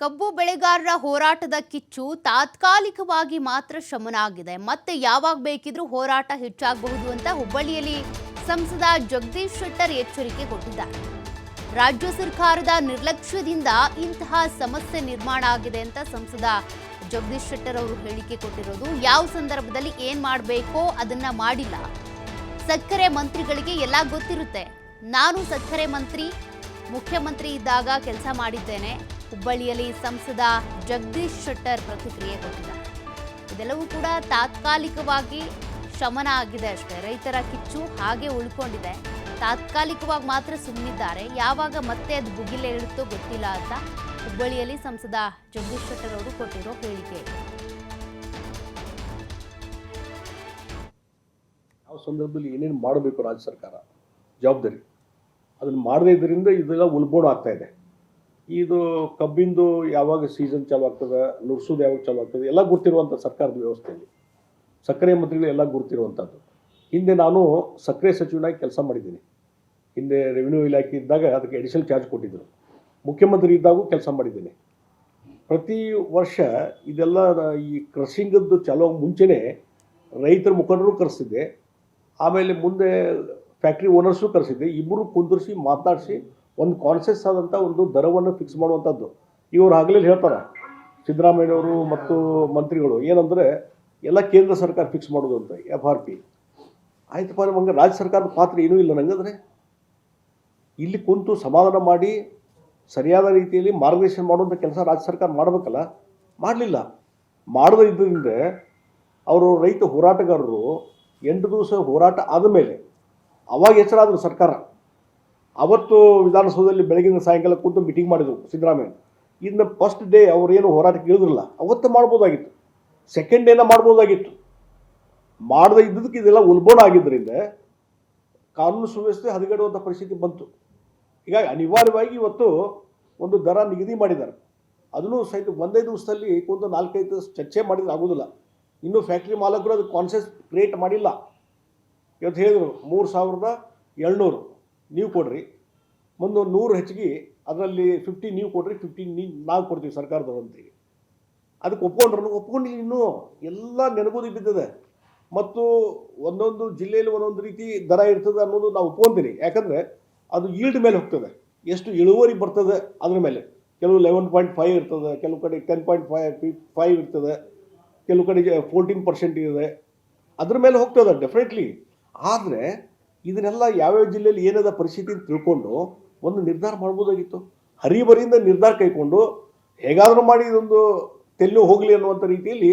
ಕಬ್ಬು ಬೆಳೆಗಾರರ ಹೋರಾಟದ ಕಿಚ್ಚು ತಾತ್ಕಾಲಿಕವಾಗಿ ಮಾತ್ರ ಶಮನ ಆಗಿದೆ ಮತ್ತೆ ಯಾವಾಗ ಬೇಕಿದ್ರೂ ಹೋರಾಟ ಹೆಚ್ಚಾಗಬಹುದು ಅಂತ ಹುಬ್ಬಳ್ಳಿಯಲ್ಲಿ ಸಂಸದ ಜಗದೀಶ್ ಶೆಟ್ಟರ್ ಎಚ್ಚರಿಕೆ ಕೊಟ್ಟಿದ್ದಾರೆ. ರಾಜ್ಯ ಸರ್ಕಾರದ ನಿರ್ಲಕ್ಷ್ಯದಿಂದ ಇಂತಹ ಸಮಸ್ಯೆ ನಿರ್ಮಾಣ ಆಗಿದೆ ಅಂತ ಸಂಸದ ಜಗದೀಶ್ ಶೆಟ್ಟರ್ ಅವರು ಹೇಳಿಕೆ ಕೊಟ್ಟಿರೋದು. ಯಾವ ಸಂದರ್ಭದಲ್ಲಿ ಏನ್ ಮಾಡಬೇಕೋ ಅದನ್ನ ಮಾಡಿಲ್ಲ. ಸಕ್ಕರೆ ಮಂತ್ರಿಗಳಿಗೆ ಎಲ್ಲ ಗೊತ್ತಿರುತ್ತೆ. ನಾನು ಸಕ್ಕರೆ ಮಂತ್ರಿ ಮುಖ್ಯಮಂತ್ರಿ ಇದ್ದಾಗ ಕೆಲಸ ಮಾಡಿದ್ದೇನೆ. ಹುಬ್ಬಳ್ಳಿಯಲ್ಲಿ ಸಂಸದ ಜಗದೀಶ್ ಶೆಟ್ಟರ್ ಪ್ರತಿಕ್ರಿಯೆ ಕೊಟ್ಟಿದ್ದಾರೆ ಇದೆಲ್ಲವೂ ಕೂಡ ತಾತ್ಕಾಲಿಕವಾಗಿ ಶಮನ ಆಗಿದೆ ಅಷ್ಟೇ. ರೈತರ ಕಿಚ್ಚು ಹಾಗೆ ಉಳ್ಕೊಂಡಿದೆ. ತಾತ್ಕಾಲಿಕವಾಗಿ ಮಾತ್ರ ಸುಮ್ಮನಿದ್ದಾರೆ ಯಾವಾಗ ಮತ್ತೆ ಅದು ಬುಗಿಲೇಳುತ್ತೋ ಗೊತ್ತಿಲ್ಲ ಅಂತ ಹುಬ್ಬಳ್ಳಿಯಲ್ಲಿ ಸಂಸದ ಜಗದೀಶ್ ಶೆಟ್ಟರ್ ಅವರು ಕೊಟ್ಟಿರೋ ಹೇಳಿಕೆ. ಯಾವ ಸಂದರ್ಭದಲ್ಲಿ ಏನೇನು ಮಾಡಬೇಕು ರಾಜ್ಯ ಸರ್ಕಾರ? ಜವಾಬ್ದಾರಿ. ಅದನ್ನು ಮಾಡದೇ ಇದರಿಂದ ಇದೆಲ್ಲ ಉಲ್ಬೋಡ್ ಆಗ್ತಾ ಇದೆ. ಇದು ಕಬ್ಬಿಂದು ಯಾವಾಗ ಸೀಸನ್ ಚಾಲು ಆಗ್ತದೆ, ನುರ್ಸೋದು ಯಾವಾಗ ಚಾಲು ಆಗ್ತದೆ, ಎಲ್ಲ ಗೊತ್ತಿರುವಂಥ ಸರ್ಕಾರದ ವ್ಯವಸ್ಥೆಯಲ್ಲಿ. ಸಕ್ಕರೆ ಮಂತ್ರಿಗಳು ಎಲ್ಲ ಗುರುತಿರುವಂಥದ್ದು ಹಿಂದೆ ನಾನು ಸಕ್ಕರೆ ಸಚಿವನಾಗಿ ಕೆಲಸ ಮಾಡಿದ್ದೀನಿ. ಹಿಂದೆ ರೆವಿನ್ಯೂ ಇಲಾಖೆ ಇದ್ದಾಗ ಅದಕ್ಕೆ ಅಡಿಷನಲ್ ಚಾರ್ಜ್ ಕೊಟ್ಟಿದ್ದರು ಮುಖ್ಯಮಂತ್ರಿ ಇದ್ದಾಗೂ ಕೆಲಸ ಮಾಡಿದ್ದೀನಿ. ಪ್ರತಿ ವರ್ಷ ಇದೆಲ್ಲ ಈ ಕ್ರಷಿಂಗದ್ದು ಚಾಲು ಮುಂಚೆನೇ ರೈತರ ಮುಖಂಡರು ಕರೆಸಿದ್ದೆ. ಆಮೇಲೆ ಮುಂದೆ ಫ್ಯಾಕ್ಟ್ರಿ ಓನರ್ಸು ಕರೆಸಿದ್ದೆ ಇಬ್ಬರು ಕುಂದಿರಿಸಿ, ಮಾತಾಡಿಸಿ, ಒಂದು ಕಾನ್ಸಿಯಸ್ ಆದಂಥ ಒಂದು ದರವನ್ನು ಫಿಕ್ಸ್ ಮಾಡುವಂಥದ್ದು ಇವರು ಆಗಲೇ ಹೇಳ್ತಾರೆ ಸಿದ್ದರಾಮಯ್ಯವರು ಮತ್ತು ಮಂತ್ರಿಗಳು, ಏನಂದರೆ, ಎಲ್ಲ ಕೇಂದ್ರ ಸರ್ಕಾರ ಫಿಕ್ಸ್ ಮಾಡೋದು ಅಂತ ಎಫ್ ಆರ್ ಪಿ ಆಯ್ತಪ್ಪ, ನಮಗೆ ರಾಜ್ಯ ಸರ್ಕಾರದ ಪಾತ್ರ ಏನೂ ಇಲ್ಲ ನಂಗಂದ್ರೆ. ಇಲ್ಲಿ ಕುಂತು ಸಮಾಧಾನ ಮಾಡಿ, ಸರಿಯಾದ ರೀತಿಯಲ್ಲಿ ಮಾರ್ಗದರ್ಶನ ಮಾಡುವಂಥ ಕೆಲಸ ರಾಜ್ಯ ಸರ್ಕಾರ ಮಾಡಬೇಕಲ್ಲ? ಮಾಡಲಿಲ್ಲ. ಮಾಡದೇ ಇದ್ದರಿಂದ ಅವರು ರೈತ ಹೋರಾಟಗಾರರು, ಎಂಟು ದಿವಸ ಹೋರಾಟ ಆದಮೇಲೆ ಅವಾಗ ಎಚ್ಚರಾದರು ಸರ್ಕಾರ. ಅವತ್ತು ವಿಧಾನಸೌಧದಲ್ಲಿ ಬೆಳಗಿನ ಸಾಯಂಕಾಲ ಕೂತು ಮೀಟಿಂಗ್ ಮಾಡಿದರು ಸಿದ್ದರಾಮಯ್ಯ. ಇನ್ನು ಫಸ್ಟ್ ಡೇ ಅವರೇನು ಹೋರಾಟಕ್ಕೆ ಇಳಿದ್ರಲ್ಲ ಅವತ್ತು ಮಾಡ್ಬೋದಾಗಿತ್ತು. ಸೆಕೆಂಡ್ ಡೇನ ಮಾಡ್ಬೋದಾಗಿತ್ತು. ಮಾಡದೇ ಇದ್ದದಕ್ಕೆ ಇದೆಲ್ಲ ಉಲ್ಬೋಣ ಆಗಿದ್ದರಿಂದ ಕಾನೂನು ಸುವ್ಯವಸ್ಥೆ ಹದಗೆಡುವಂಥ ಪರಿಸ್ಥಿತಿ ಬಂತು. ಹೀಗಾಗಿ ಅನಿವಾರ್ಯವಾಗಿ ಇವತ್ತು ಒಂದು ದರ ನಿಗದಿ ಮಾಡಿದ್ದಾರೆ. ಅದನ್ನು ಸಹಿತ ಒಂದೇ ದಿವಸದಲ್ಲಿ ಕುಂತು ನಾಲ್ಕೈದು ಚರ್ಚೆ ಮಾಡಿದ್ರೆ ಆಗೋದಿಲ್ಲ. ಇನ್ನೂ ಫ್ಯಾಕ್ಟ್ರಿ ಮಾಲಕರು ಅದು ಕಾನ್ಸೆಸ್ ಕ್ರಿಯೇಟ್ ಮಾಡಿಲ್ಲ. ಇವತ್ತು ಹೇಳಿದರು ಮೂರು ಸಾವಿರದ ಏಳ್ನೂರು ನೀವು ಕೊಡ್ರಿ. ಒಂದು ನೂರು ಹೆಚ್ಚಿಗೆ ಅದರಲ್ಲಿ ಫಿಫ್ಟಿ ನೀವು ಕೊಡ್ರಿ ಫಿಫ್ಟಿ ನೀ, ನಾವು ಕೊಡ್ತೀವಿ ಸರ್ಕಾರದವ್ರು ಅಂತೇಳಿ ಅದಕ್ಕೆ ಒಪ್ಕೊಂಡ್ರು, ಒಪ್ಕೊಂಡಿಲ್ಲ ಇನ್ನೂ. ಎಲ್ಲ ನೆನಗುದಿ ಬಿದ್ದದೆ. ಮತ್ತು ಒಂದೊಂದು ಜಿಲ್ಲೆಯಲ್ಲಿ ಒಂದೊಂದು ರೀತಿ ದರ ಇರ್ತದೆ ಅನ್ನೋದು ನಾವು ಒಪ್ಕೊಂತೀನಿ. ಯಾಕಂದರೆ ಅದು ಈಲ್ಡ್ ಮೇಲೆ ಹೋಗ್ತದೆ. ಎಷ್ಟು ಇಳುವರಿ ಬರ್ತದೆ ಅದ್ರ ಮೇಲೆ. ಕೆಲವು ಲೆವೆನ್ ಪಾಯಿಂಟ್ ಫೈವ್ ಇರ್ತದೆ, ಕೆಲವು ಕಡೆ ಟೆನ್ ಪಾಯಿಂಟ್ ಫೈವ್ ಫೈವ್ ಇರ್ತದೆ, ಕೆಲವು ಕಡೆಗೆ ಫೋರ್ಟೀನ್ ಪರ್ಸೆಂಟ್ ಇದೆ. ಅದ್ರ ಮೇಲೆ ಹೋಗ್ತದೆ ಡೆಫಿನೆಟ್ಲಿ ಆದರೆ ಇದನ್ನೆಲ್ಲ ಯಾವ್ಯಾವ ಜಿಲ್ಲೆಯಲ್ಲಿ ಏನದ ಪರಿಸ್ಥಿತಿ ತಿಳ್ಕೊಂಡು ಒಂದು ನಿರ್ಧಾರ ಮಾಡ್ಬೋದಾಗಿತ್ತು. ಹರಿಬರಿಯಿಂದ ನಿರ್ಧಾರ ಕೈಕೊಂಡು ಹೇಗಾದರೂ ಮಾಡಿ ಇದೊಂದು ತೆಲ್ಲು ಹೋಗಲಿ ಅನ್ನುವಂಥ ರೀತಿಯಲ್ಲಿ